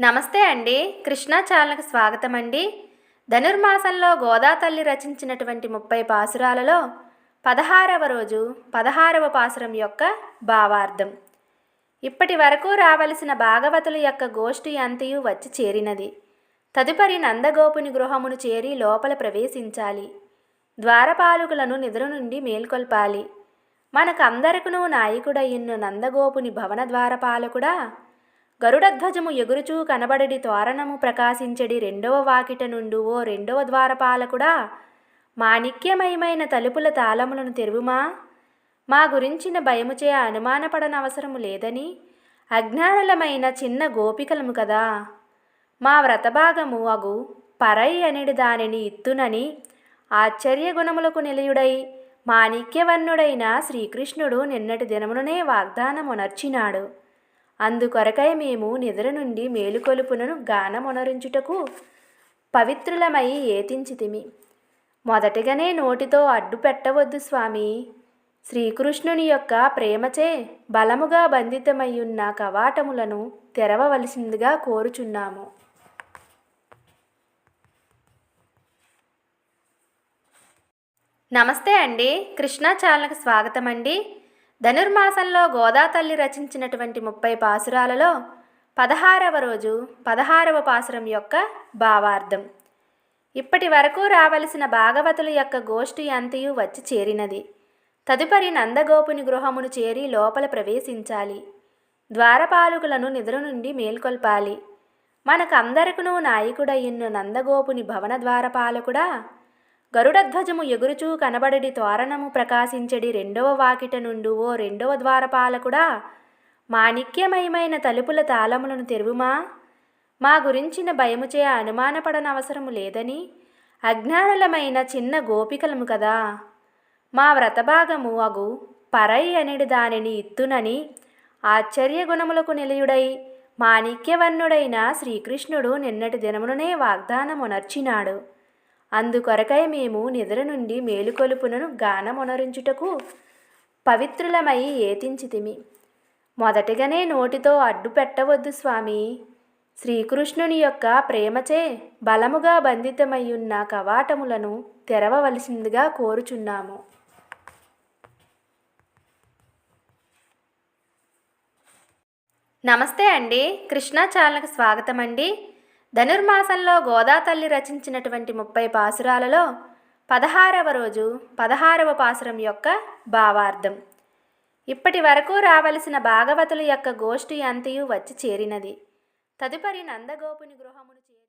నమస్తే అండి. కృష్ణా ఛానల్కి స్వాగతం అండి. ధనుర్మాసంలో గోదా తల్లి రచించినటువంటి ముప్పై పాసురాలలో పదహారవ రోజు పదహారవ పాసురం యొక్క భావార్థం. ఇప్పటి వరకు రావలసిన భాగవతుల యొక్క గోష్ఠి అంతయు వచ్చి చేరినది. తదుపరి నందగోపుని గృహమును చేరి లోపల ప్రవేశించాలి. ద్వారపాలకులను నిద్ర నుండి మేల్కొల్పాలి. మనకందరకును నాయకుడయ్యున్న నందగోపుని భవన ద్వారపాలకుడా గరుడధ్వజము ఎగురుచూ కనబడడి తోరణము ప్రకాశించడి రెండవ వాకిట నుండు ఓ రెండవ ద్వారపాలకుడా మాణిక్యమయమైన తలుపుల తాళములను తెరువుమా? మా గురించిన భయముచే అనుమానపడనవసరము లేదని అజ్ఞానులమైన చిన్న గోపికలము కదా. మా వ్రతభాగము అగు పరై అనిడి దానిని ఇత్తునని ఆశ్చర్య గుణములకు నిలయుడై మాణిక్యవర్ణుడైన శ్రీకృష్ణుడు నిన్నటి దినముననే వాగ్దానమునర్చినాడు అందుకొరకై మేము నిద్ర నుండి మేలుకొలుపునను గానమునరించుటకు పవిత్రులమై ఏతించితిమి. మొదటిగానే నోటితో అడ్డు పెట్టవద్దు స్వామి. శ్రీకృష్ణుని యొక్క ప్రేమచే బలముగా బంధితమయ్యున్న కవాటములను తెరవవలసిందిగా కోరుచున్నాము. నమస్తే అండి. కృష్ణా ఛానల్కి స్వాగతం అండి ధనుర్మాసంలో గోదా తల్లి రచించినటువంటి ముప్పై పాసురాలలో పదహారవ రోజు పదహారవ పాసురం యొక్క భావార్థం. ఇప్పటి వరకు రావలసిన భాగవతుల యొక్క గోష్ఠి అంతయు వచ్చి చేరినది. తదుపరి నందగోపుని గృహమును చేరి లోపల ప్రవేశించాలి. ద్వారపాలకులను నిద్ర నుండి మేల్కొల్పాలి. మనకందరకును నాయకుడయ్యున్న నందగోపుని భవన ద్వారపాలకుడా గరుడధ్వజము ఎగురుచూ కనబడడి తోరణము ప్రకాశించడి రెండవ వాకిట నుండు ఓ రెండవ ద్వారపాలకుడా! మాణిక్యమయమైన తలుపుల తాళములను తెరువుమా? మా గురించిన భయముచే అనుమానపడనవసరము లేదని అజ్ఞానులమైన చిన్న గోపికలము కదా! మా వ్రతభాగము అగు పరై అనిడి దానిని ఇత్తునని ఆశ్చర్య గుణములకు నిలయుడై మాణిక్యవర్ణుడైన శ్రీకృష్ణుడు నిన్నటి దినముననే వాగ్దానమునర్చినాడు. అందుకొరకై మేము నిద్ర నుండి మేలుకొలుపునను గానమునరించుటకు పవిత్రులమై ఏతించితిమి. మొదటిగానే నోటితో అడ్డు పెట్టవద్దు స్వామి. శ్రీకృష్ణుని యొక్క ప్రేమచే బలముగా బంధితమయ్యున్న కవాటములను తెరవవలసిందిగా కోరుచున్నాము. నమస్తే అండి. కృష్ణా ఛానల్కి స్వాగతం అండి ధనుర్మాసంలో గోదా తల్లి రచించినటువంటి ముప్పై పాసురాలలో పదహారవ రోజు పదహారవ పాసురం యొక్క భావార్థం. ఇప్పటి వరకు రావలసిన భాగవతుల యొక్క గోష్ఠి అంతయు వచ్చి చేరినది. తదుపరి నందగోపుని గృహమును చేరి